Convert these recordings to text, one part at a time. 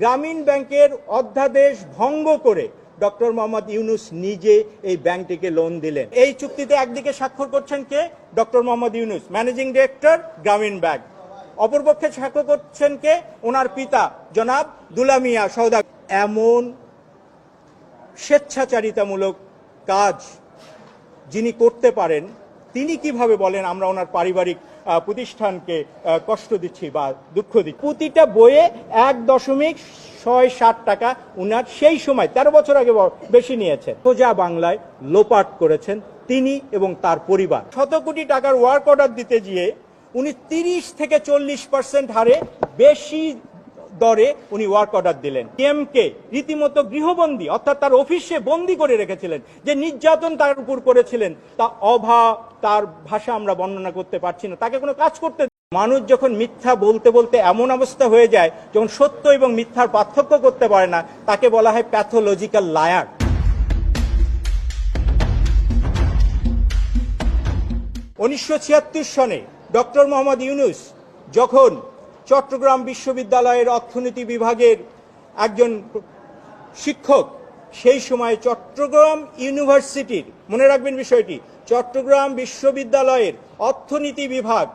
গ্রামীণ ব্যাংকের অধ্যাদেশ ভঙ্গ করে ডক্টর মোহাম্মদ ইউনুস নিজে এই ব্যাংকটিকে লোন দিলেন। এই চুক্তিতে একদিকে স্বাক্ষর করছেন কে? Doctor Mohammad Yunus managing director Grameen bank. অপরপক্ষে স্বাক্ষর করছেন কে? ওনার পিতা, জনাব দুলামিয়া সৌদা এমন স্বেচ্ছাচারিতামূলক কাজ যিনি করতে পারেন, তিনি কীভাবে বলেন আমরা ওনার পারিবারিক প্রতিষ্ঠানকে কষ্ট দিচ্ছি বা দুঃখ দিচ্ছি। প্রতিটা বইয়ে এক দশমিক ছয় ষাট টাকা উনার সেই সময়, তেরো বছর আগে বেশি নিয়েছেন। সোজা বাংলায় লোপাট করেছেন তিনি এবং তার পরিবার। শত কোটি টাকার ওয়ার্ক অর্ডার দিতে গিয়ে উনি তিরিশ থেকে চল্লিশ পার্সেন্ট হারে বেশি দরে উনি ওয়ার্ক অর্ডার দিলেন। কে রীতিমতো গৃহবন্দী, অর্থাৎ তার অফিসে বন্দি করে রেখেছিলেন। যে নির্যাতন তার উপর করেছিলেন, তা অভাব, তার ভাষা আমরা বর্ণনা করতে পারছি না। তাকে কোনো কাজ করতে মানুষ যখন মিথ্যা বলতে বলতে এমন অবস্থা হয়ে যায়, যখন সত্য এবং মিথ্যার পার্থক্য করতে পারে না, তাকে বলা হয় প্যাথোলজিক্যাল লায়ার উনিশশো সনে ডক্টর মোহাম্মদ ইউনুস যখন চট্টগ্রাম বিশ্ববিদ্যালয়ের অর্থনীতি বিভাগের একজন শিক্ষক সেই সময় চট্টগ্রাম ইউনিভার্সিটির, মনে রাখবেন বিষয়টি, চট্টগ্রাম বিশ্ববিদ্যালয়ের অর্থনীতি বিভাগ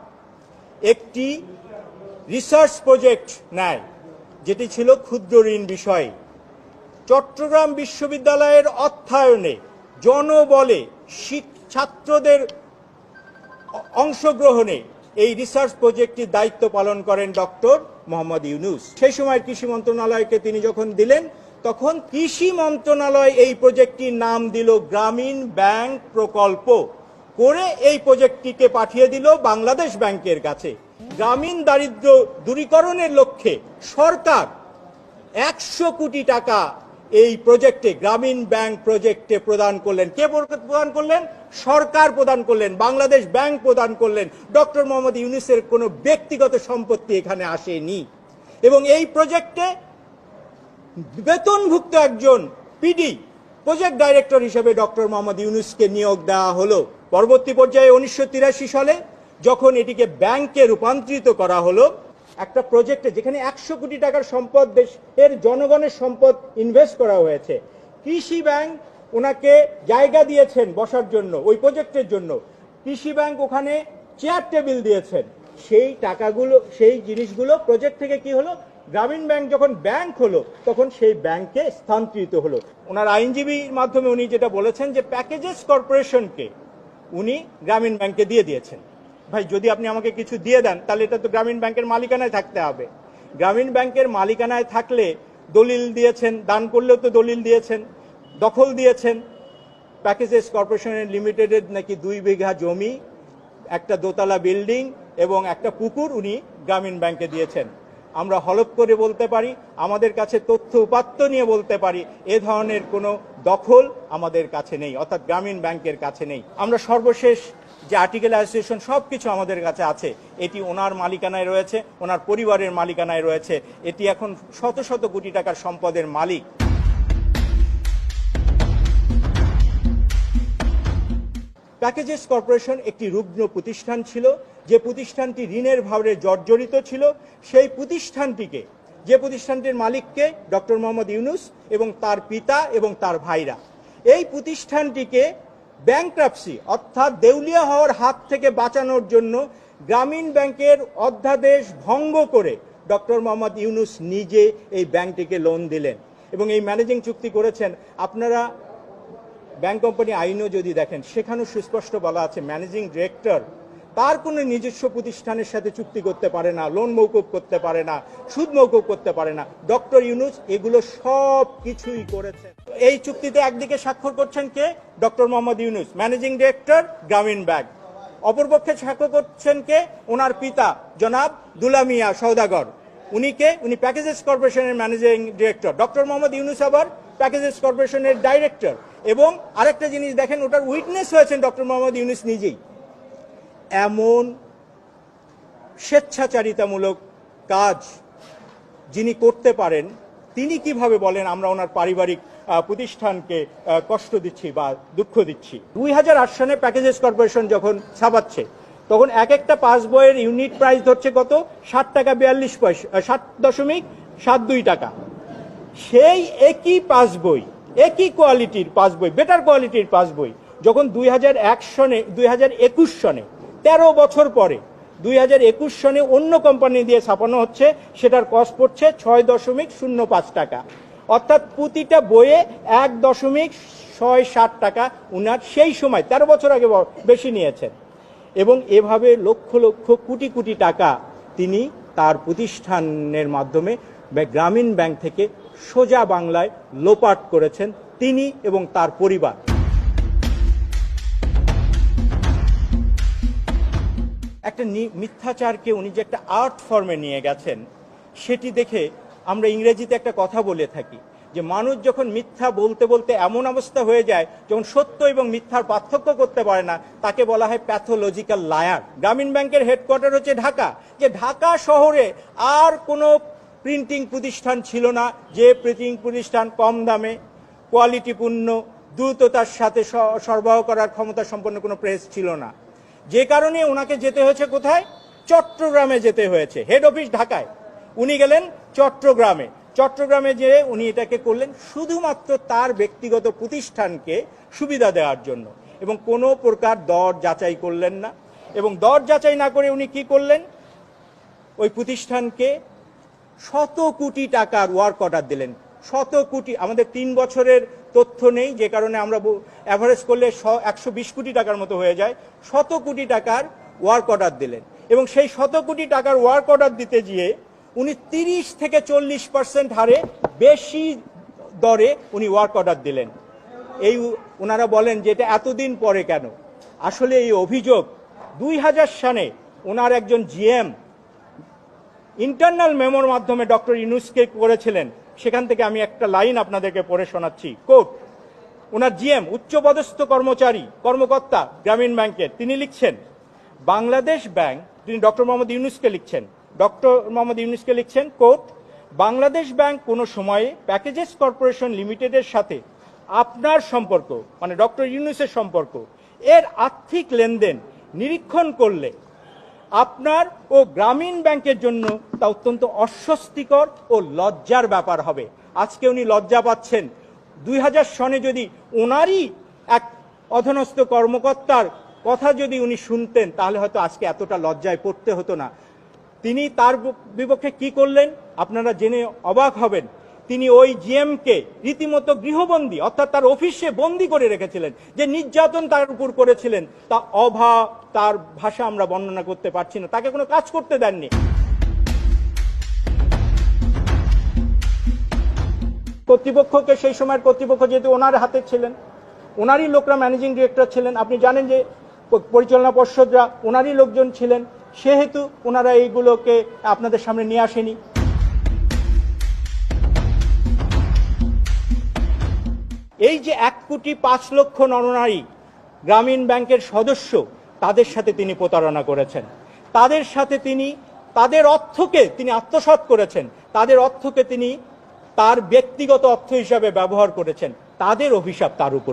একটি রিসার্চ প্রজেক্ট নেয়, যেটি ছিল ক্ষুদ্র ঋণ বিষয়ে। চট্টগ্রাম বিশ্ববিদ্যালয়ের অর্থায়নে জনবলে ছাত্রদের অংশগ্রহণে এই রিসার্চ প্রজেক্টটির দায়িত্ব পালন করেন ডক্টর মোহাম্মদ ইউনুস। সেই সময় কৃষি মন্ত্রণালয়কে তিনি যখন দিলেন, তখন কৃষি মন্ত্রণালয় এই প্রজেক্টটির নাম দিল গ্রামীণ ব্যাংক প্রকল্প। করে এই প্রজেক্টটিকে পাঠিয়ে দিল বাংলাদেশ ব্যাংকের কাছে। গ্রামীণ দারিদ্র দূরীকরণের লক্ষ্যে সরকার একশো কোটি টাকা এই প্রজেক্টে গ্রামীণ ব্যাংক প্রজেক্টে প্রদান করলেন। কে প্রদান করলেন? সরকার প্রদান করলেন, বাংলাদেশ ব্যাংক প্রদান করলেন, ডক্টর মোহাম্মদ ইউনিসের কোনো ব্যক্তিগত সম্পত্তি এখানে আসেনি। এবং এই প্রজেক্টে বেতনভুক্ত একজন পিডি, প্রজেক্ট ডাইরেক্টর হিসেবে ডক্টর মোহাম্মদ ইউনুসকে নিয়োগ দেওয়া হলো। পরবর্তী পর্যায়ে উনিশশো তিরাশি সালে যখন এটিকে ব্যাংকে রূপান্তরিত করা হলো, একটা প্রজেক্টে যেখানে একশো কোটি টাকার সম্পদ দেশের জনগণের সম্পদ ইনভেস্ট করা হয়েছে, কৃষি ব্যাংক ওনাকে জায়গা দিয়েছেন বসার জন্য, ওই প্রজেক্টের জন্য। কৃষি ব্যাংক ওখানে চেয়ার টেবিল দিয়েছেন। সেই টাকাগুলো, সেই জিনিসগুলো প্রজেক্ট থেকে কি হলো? গ্রামীণ ব্যাংক যখন ব্যাংক হলো, তখন সেই ব্যাংকে স্থানান্তরিত হলো। ওনার আইনজীবীর মাধ্যমে উনি যেটা বলেছেন যে প্যাকেজেস কর্পোরেশনকে উনি গ্রামীণ ব্যাংকে দিয়ে দিয়েছেন। ভাই, যদি আপনি আমাকে কিছু দিয়ে দেন, তাহলে এটা তো গ্রামীণ ব্যাংকের মালিকানায় থাকতে হবে। গ্রামীণ ব্যাংকের মালিকানায় থাকলে দলিল দিয়েছেন, দান করলেও তো দলিল দিয়েছেন। দখল দিয়েছেন। প্যাকেজেস কর্পোরেশনের লিমিটেডের নাকি দুই বিঘা জমি, একটা দোতলা বিল্ডিং এবং একটা পুকুর উনি গ্রামীণ ব্যাংকে দিয়েছেন। আমরা হলপ করে বলতে পারি, আমাদের কাছে তথ্য উপাত্ত নিয়ে বলতে পারি, এ ধরনের কোনো দখল আমাদের কাছে নেই, অর্থাৎ গ্রামীণ ব্যাংকের কাছে নেই। আমরা সর্বশেষ যে আর্টিকেল অ্যাসোসিয়েশন সব কিছু আমাদের কাছে আছে, এটি ওনার মালিকানায় রয়েছে, ওনার পরিবারের মালিকানায় রয়েছে, এটি এখন শত শত কোটি টাকার সম্পদের মালিক। প্যাকেজেস কর্পোরেশন একটি রুগ্ন প্রতিষ্ঠান ছিল। যে প্রতিষ্ঠানটি ঋণের ভাবে জর্জরিত ছিল, সেই প্রতিষ্ঠানটিকে, যে প্রতিষ্ঠানটির মালিককে ডক্টর মোহাম্মদ ইউনুস এবং তার পিতা এবং তার ভাইরা, এই প্রতিষ্ঠানটিকে ব্যাংক্রাপসি অর্থাৎ দেউলিয়া হওয়ার হাত থেকে বাঁচানোর জন্য গ্রামীণ ব্যাংকের অধ্যাদেশ ভঙ্গ করে ডক্টর মোহাম্মদ ইউনুস নিজে এই ব্যাংকটিকে লোন দিলেন এবং এই ম্যানেজিং চুক্তি করেছেন। আপনারা ব্যাংক কোম্পানি আইনও যদি দেখেন, সেখানেও সুস্পষ্ট বলা আছে ম্যানেজিং ডিরেক্টর তার কোনো নিজস্ব প্রতিষ্ঠানের সাথে চুক্তি করতে পারে না, লোন মৌকুব করতে পারে না, সুদ মৌকুব করতে পারে না। ডক্টর ইউনুস এগুলো সব কিছুই করেছেন এই চুক্তিতে একদিকে স্বাক্ষর করছেন কে? Doctor Mohammad Yunus, managing director Grameen bank. অপরপক্ষে স্বাক্ষর করছেন কে? ওনার পিতা, জনাব দুলামিয়া সৌদাগর উনি কে? উনি প্যাকেজেস কর্পোরেশনের managing director. Doctor Mohammad Yunus আবার প্যাকেজেস কর্পোরেশনের ডাইরেক্টর এবং আরেকটা জিনিস দেখেন, ওটার উইটনেস হয়েছেন ডক্টর মোহাম্মদ ইউনুস নিজেই। এমন স্বেচ্ছাচারিতামূলক কাজ যিনি করতে পারেন, তিনি কীভাবে বলেন, আমরা ওনার পারিবারিক প্রতিষ্ঠানকে কষ্ট দিচ্ছি বা দুঃখ দিচ্ছি? দুই হাজার আট সনে প্যাকেজেস কর্পোরেশন যখন ছাপাচ্ছে, তখন এক একটা পাস বইয়ের ইউনিট প্রাইস ধরছে কত? ষাট টাকা বিয়াল্লিশ পয়সা ষাট দশমিক সাত দুই টাকা। সেই একই পাস বই, একই কোয়ালিটির পাসবই বেটার কোয়ালিটির পাসবই যখন দুই হাজার এক সনে, দুই হাজার একুশ সনে, তেরো বছর পরে, দুই হাজার একুশ সনে অন্য কোম্পানি দিয়ে ছাপানো হচ্ছে, সেটার কস্ট পড়ছে ছয় দশমিক শূন্য পাঁচ টাকা। অর্থাৎ প্রতিটা বইয়ে এক দশমিক ছয় ষাট টাকা উনার সেই সময়, তেরো বছর আগে বেশি নিয়েছেন। এবং এভাবে লক্ষ লক্ষ কোটি কোটি টাকা তিনি তার প্রতিষ্ঠানের মাধ্যমে গ্রামীণ ব্যাংক থেকে সোজা বাংলায় লোপাট করেছেন তিনি এবং তার পরিবার। একটা মিথ্যাচারকে উনি যে একটা আর্ট ফর্মে নিয়ে গেছেন, সেটি দেখে আমরা ইংরেজিতে একটা কথা বলে থাকি যে মানুষ যখন মিথ্যা বলতে বলতে এমন অবস্থা হয়ে যায়, যখন সত্য এবং মিথ্যার পার্থক্য করতে পারে না, তাকে বলা হয় প্যাথোলজিক্যাল লায়ার গ্রামীণ ব্যাংকের হেডকোয়ার্টার হচ্ছে ঢাকা। যে ঢাকা শহরে আর কোনো প্রিন্টিং প্রতিষ্ঠান ছিল না, যে প্রিন্টিং প্রতিষ্ঠান কম দামে কোয়ালিটিপূর্ণ দ্রুততার সাথে সরবরাহ করার ক্ষমতা সম্পন্ন কোনো প্রেস ছিল না। যে কারণে ওনাকে যেতে হয়েছে কোথায়? চট্টগ্রামে যেতে হয়েছে হেড অফিস ঢাকায়। উনি গেলেন চট্টগ্রামে। চট্টগ্রামে যেয়ে উনি এটাকে করলেন শুধুমাত্র তার ব্যক্তিগত প্রতিষ্ঠানকে সুবিধা দেওয়ার জন্য এবং কোনো প্রকার দর যাচাই করলেন না। এবং দর যাচাই না করে উনি কি করলেন? ওই প্রতিষ্ঠানকে শত কোটি টাকার ওয়ার্ক অর্ডার দিলেন। শত কোটি, আমাদের তিন বছরের তথ্য নেই, যে কারণে আমরা অ্যাভারেজ করলে একশো বিশ কোটি টাকার মতো হয়ে যায়। শত কোটি টাকার ওয়ার্ক অর্ডার দিলেন। এবং সেই শত কোটি টাকার ওয়ার্ক অর্ডার দিতে গিয়ে উনি তিরিশ থেকে চল্লিশ পার্সেন্ট হারে বেশি দরে উনি ওয়ার্ক অর্ডার দিলেন। এই ওনারা বলেন যে এটা এতদিন পরে কেন? আসলে এই অভিযোগ দুই হাজার সালে ওনার একজন জিএম ইন্টারনাল মেমোর মাধ্যমে ডক্টর ইউনুসকে করেছিলেন, সেখান থেকে আমি একটা লাইন আপনাদেরকে পড়ে শোনাচ্ছি। কোট, ওনার জিএম, উচ্চপদস্থ কর্মচারী, কর্মকর্তা গ্রামীণ ব্যাংকের, তিনি লিখছেন, বাংলাদেশ ব্যাংক, তিনি ডক্টর মোহাম্মদ ইউনুসকে লিখছেন, ডক্টর মোহাম্মদ ইউনুসকে লিখছেন, কোট, বাংলাদেশ ব্যাংক কোনো সময়ে প্যাকেজেস কর্পোরেশন লিমিটেডের সাথে আপনার সম্পর্ক মানে ডক্টর ইউনুসের সম্পর্ক, এর আর্থিক লেনদেন নিরীক্ষণ করলে আপনার ও গ্রামীণ ব্যাংকের জন্য তা অত্যন্ত অস্বস্তিকর ও লজ্জার ব্যাপার হবে। আজকে উনি লজ্জা পাচ্ছেন। দুই হাজার সনে যদি ওনারই এক অধনস্থ কর্মকর্তার কথা যদি উনি শুনতেন, তাহলে হয়তো আজকে এতটা লজ্জায় পড়তে হতো না। তিনি তার বিপক্ষে কি করলেন? আপনারা জেনে অবাক হবেন। তিনি ওই জিএমকে রীতিমতো গৃহবন্দী, অর্থাৎ তার অফিসে বন্দি করে রেখেছিলেন, যে নির্যাতন তার উপর করেছিলেন, তা অভাব, তার ভাষা আমরা বর্ণনা করতে পারছি না, তাকে কোনো কাজ করতে দেননি। কর্তৃপক্ষকে সেই সময়ের কর্তৃপক্ষ যেহেতু ওনার হাতে ছিলেন, ওনারই লোকরা ম্যানেজিং ডিরেক্টর ছিলেন, আপনি জানেন যে পরিচালনা পর্ষদরা ওনারই লোকজন ছিলেন, সেহেতু ওনারা এইগুলোকে আপনাদের সামনে নিয়ে আসেনি। এই যে এক কোটি পাঁচ লক্ষ নরনারী গ্রামীণ ব্যাংকের সদস্য তাদের সাথে তিনি প্রতারণা করেছেন। তাদের সাথে তিনি, তাদের অর্থকে তিনি আত্মসাত করেছেন। তাদের অর্থকে তিনি তার ব্যক্তিগত অর্থ হিসাবে ব্যবহার করেছেন। তাদের অভিশাপ তার উপর।